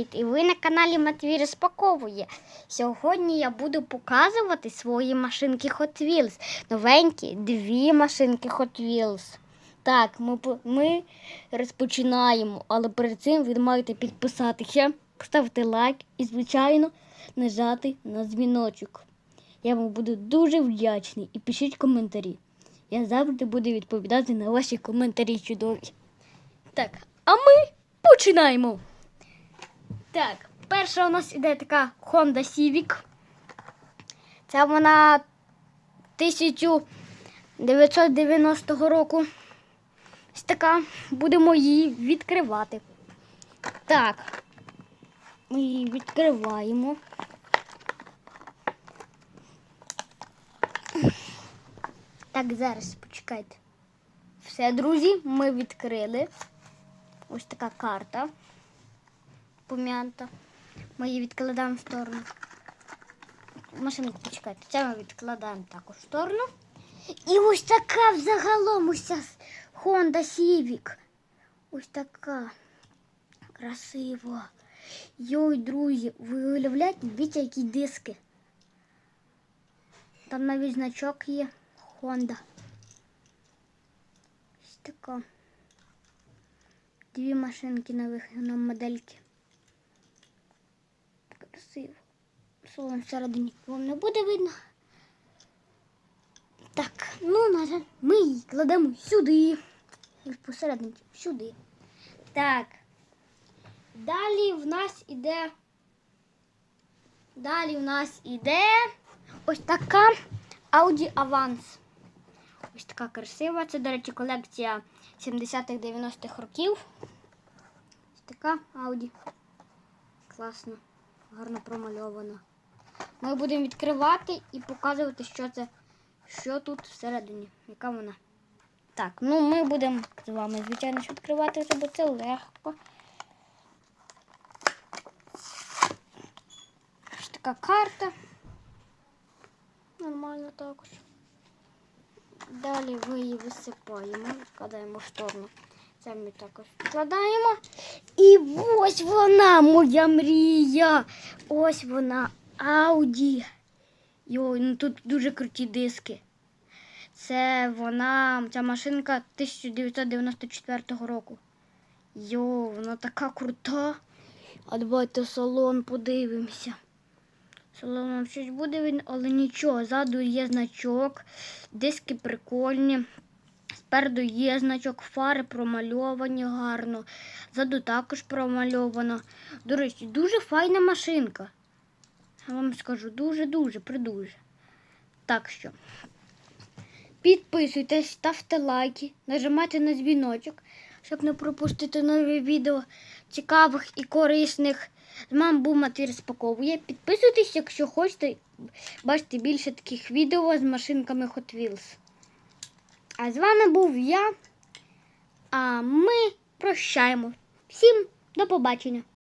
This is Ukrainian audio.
Привіт! І ви на каналі Матвій розпаковує. Сьогодні я буду показувати свої машинки Hot Wheels. Новенькі дві машинки Hot Wheels. Так, ми, ми розпочинаємо, але перед цим ви маєте підписатися, поставити лайк і, звичайно, нажати на дзвіночок. Я вам буду дуже вдячний і пишіть коментарі. Я завжди буду відповідати на ваші коментарі чудові. Так, а ми починаємо. Так, перша у нас іде така Honda Civic. Це вона 1990 року. Ось така. Будемо її відкривати. Так. Ми її відкриваємо. Так, зараз почекайте. Все, друзі, ми відкрили. Ось така карта пом'ята. Ми її відкладаємо в сторону. Машинку почекайте. Це ми відкладаємо також в сторону. І ось така взагалом ось ця Honda Civic. Ось така. Красиво. Йой, друзі, ви уявляєте, дивіться, які диски. Там навіть значок є. Honda. Ось така. Дві машинки нових на модельки. Красиво. Словом всередині вам не буде видно. Так, ну на ми її кладемо сюди. І посередині сюди. Так. Далі в нас іде. Далі в нас іде ось така Audi Avance. Ось така красива. Це, до речі, колекція 70-х 90-х років. Ось така Audi. Класно, гарно промальована. Ми будемо відкривати і показувати, що це, що тут всередині, яка вона. Так, ну ми будемо з вами, звичайно, відкривати, бо це легко. Ось така карта. Нормально також. Далі ми її висипаємо, відкладаємо в сторону. Це ми також відкладаємо. І ось вона, моя мрія. Ось вона, Ауді. Йой, ну тут дуже круті диски. Це вона, ця машинка 1994 року. Йо, вона така крута. А давайте салон подивимося. Салон вам щось буде видно, але нічого. Ззаду є значок, диски прикольні. Спереду є значок фари промальовані гарно. Ззаду також промальовано. До речі, дуже файна машинка. Я вам скажу, дуже-дуже, придуже. Так що. Підписуйтесь, ставте лайки, нажимайте на дзвіночок, щоб не пропустити нові відео цікавих і корисних. З вами був розпаковує. Підписуйтесь, якщо хочете бачити більше таких відео з машинками Hot Wheels. А з вами був я. А ми прощаємо. Всім до побачення.